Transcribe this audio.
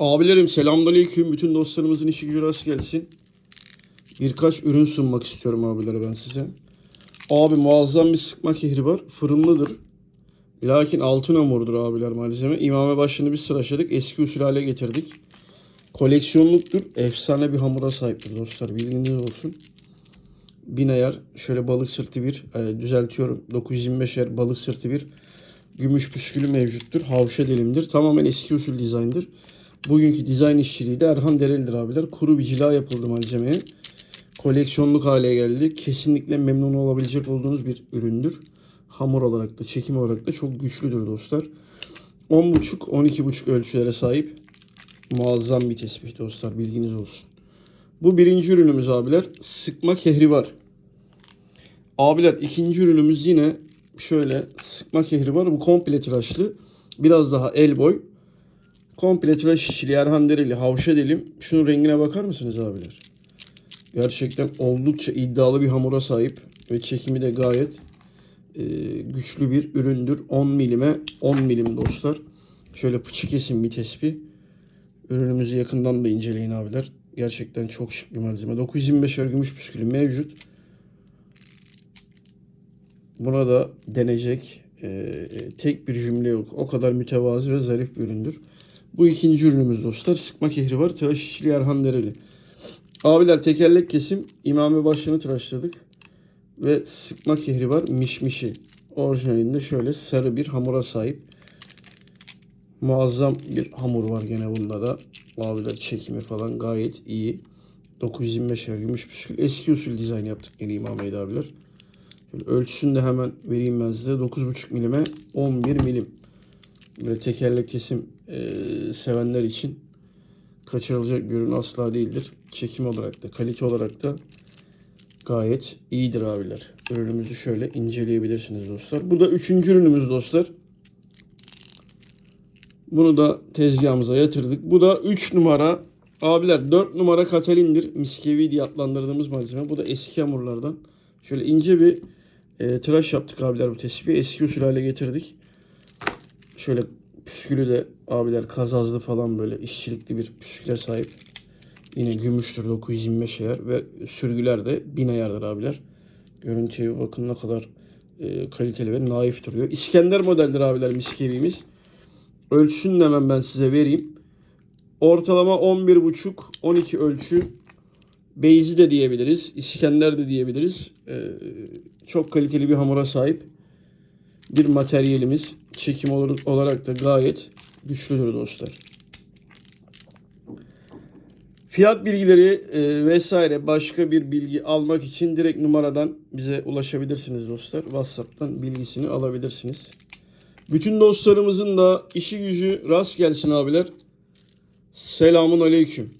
Abilerim selamünaleyküm. Bütün dostlarımızın işi gücü rast gelsin. Birkaç ürün sunmak istiyorum abilere ben size. Abi muazzam bir sıkma kehri var. Fırınlıdır. Lakin altın hamurdur abiler malzeme. İmame başını biz sıraşadık. Eski usul hale getirdik. Koleksiyonluktur. Efsane bir hamura sahiptir dostlar. Bilginiz olsun. Bin ayar. Şöyle balık sırtı bir. e, düzeltiyorum. 925 er balık sırtı bir. Gümüş püskülü mevcuttur. Havşa dilimdir. Tamamen eski usul dizayndır. Bugünkü dizayn işçiliği de Erhan Dereli'dir abiler. Kuru bir cila yapıldı malzemeye. Koleksiyonluk hale geldi. Kesinlikle memnun olabilecek olduğunuz bir üründür. Hamur olarak da çekim olarak da çok güçlüdür dostlar. 10.5-12.5 ölçülere sahip muazzam bir tespih dostlar bilginiz olsun. Bu birinci ürünümüz abiler. Sıkma kehri var. Abiler ikinci ürünümüz yine şöyle sıkma kehri var. Bu komple tıraşlı. Biraz daha el boy. Komple tıraş işçiliği Erhan Dereli havşa dilim. Şunun rengine bakar mısınız abiler? Gerçekten oldukça iddialı bir hamura sahip. Ve çekimi de gayet e, güçlü bir üründür. 10 milime 10 milim dostlar. Şöyle fıçı kesin bir tespih. Ürünümüzü yakından da inceleyin abiler. Gerçekten çok şık bir malzeme. 925 er gümüş püskülü mevcut. Buna da denecek e, tek bir cümle yok. O kadar mütevazi ve zarif bir üründür. Bu ikinci ürünümüz dostlar. Sıkma kehri var. Tıraş işçiliği Erhan Dereli. Abiler tekerlek kesim. İmame başını tıraşladık. Ve sıkma kehri var. Mişmişi. Orijinalinde şöyle sarı bir hamura sahip. Muazzam bir hamur var gene bunda da. Abiler çekimi falan gayet iyi. 925 er gümüş püskül. Eski usul dizayn yaptık yine İmame'ydi abiler. Şöyle ölçüsünü de hemen vereyim ben size. 9,5 milime 11 milim. Böyle tekerlek kesim e, sevenler için kaçırılacak bir ürün asla değildir. Çekim olarak da kalite olarak da gayet iyidir abiler. Ürünümüzü şöyle inceleyebilirsiniz dostlar. Bu da üçüncü ürünümüz dostlar. Bunu da tezgahımıza yatırdık. Bu da 3 numara. Abiler 4 numara Katalin'dir. Miskevi diye adlandırdığımız malzeme. Bu da eski hamurlardan. Şöyle ince bir e, tıraş yaptık abiler bu tespihi. Eski usul hale getirdik. Şöyle püskülü de abiler kazazlı falan böyle işçilikli bir püsküle sahip. Yine gümüştür 925 ayar ve sürgüler de 1000 ayardır abiler. Görüntüye bakın ne kadar e, kaliteli ve naif duruyor. İskender modeldir abiler miskevimiz. Ölçüsünü de hemen ben size vereyim. Ortalama 11,5-12 ölçü. Beyzi de diyebiliriz. İskender de diyebiliriz. Ee, çok kaliteli bir hamura sahip. Bir materyalimiz. Çekim olarak da gayet güçlüdür dostlar. Fiyat bilgileri e, vesaire başka bir bilgi almak için direkt numaradan bize ulaşabilirsiniz dostlar. WhatsApp'tan bilgisini alabilirsiniz. Bütün dostlarımızın da işi gücü rast gelsin abiler. Selamun aleyküm.